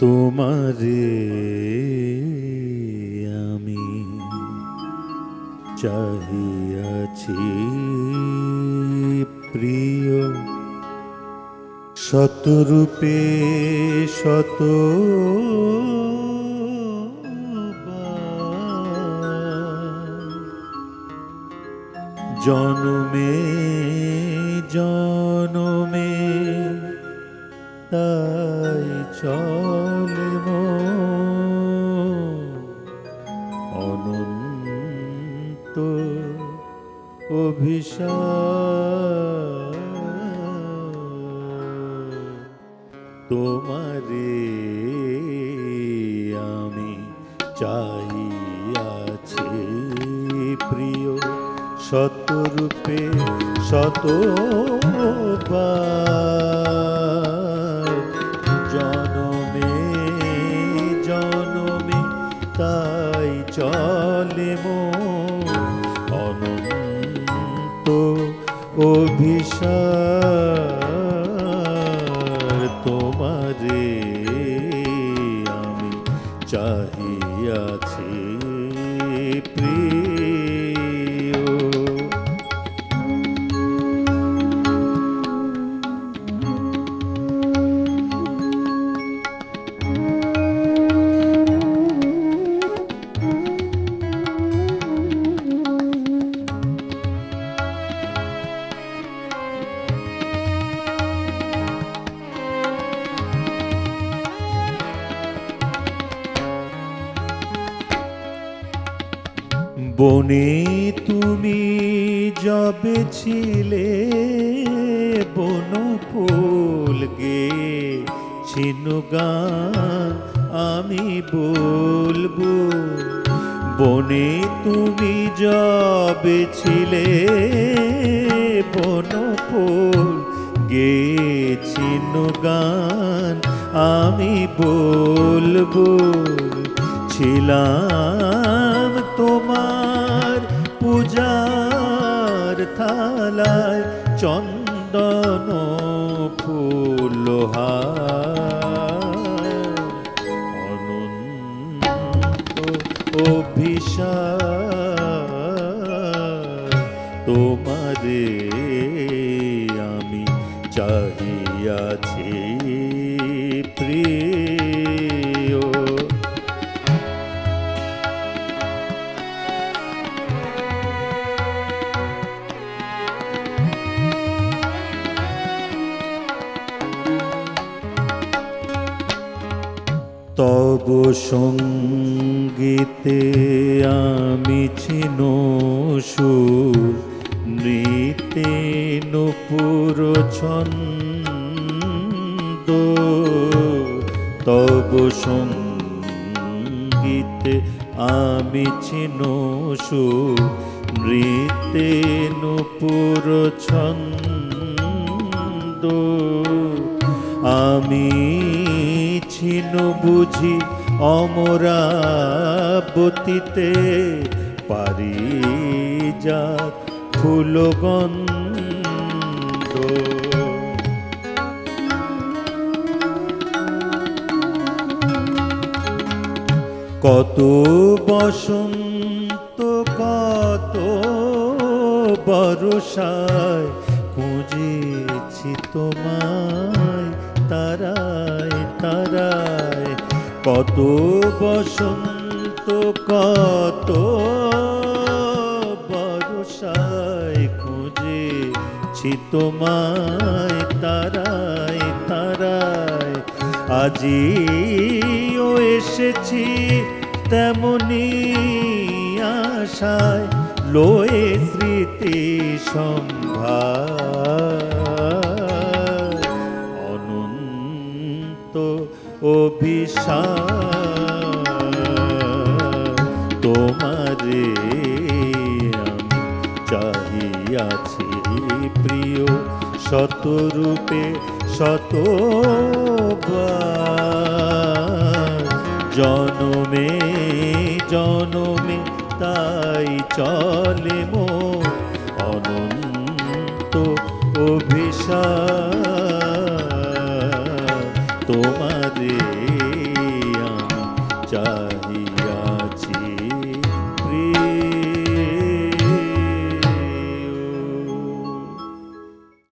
তোমারে আমি চাহিয়াছি প্রিয়। শতরূপে শত জনমে জনমে তাই চলে অনন্ত অভিশাপ। তোমারে আমি চাহিয়াছি প্রিয় শতরূপে শতবার। চলে মো অনন্ত অভিশার তোমারে আমি চাহিয়াছি প্রিয়। বনে তুমি যবে ছিলে বন ফুল গে গান আমি বলব, বনে তুমি যবে ছিলে বন ফুল গে গান আমি বলব, ছিলাম তোমার পূজার থালায় চন্দন ফুল অনন্ত অভিষা তোমারে তব সঙ্গীতে আমি ছিন সুর নৃতে নুপুর ছন্দ। তব সঙ্গীতে আমি ছিন সুর নৃতে নুপুর ছন্দ। আমি ছিন বুঝি অমরাবতীতে পারি যা ফুলগন্ধ কত বসন্ত কত বরসায় খুঁজেছি তোমায়। তারায় তারায়। কত বসন্ত, কত বরসায় খুঁজেছি তোমায়। তারায় তারায়। আজিও এসেছি তেমনি আশায়। লয়ে স্মৃতি সম্ভার। অভিশাপ তোমারে আমি চাহিয়াছি প্রিয় শতরূপে শতবার জনমে জনমে তাই চলে মো অনন্ত অভিশাপ। जा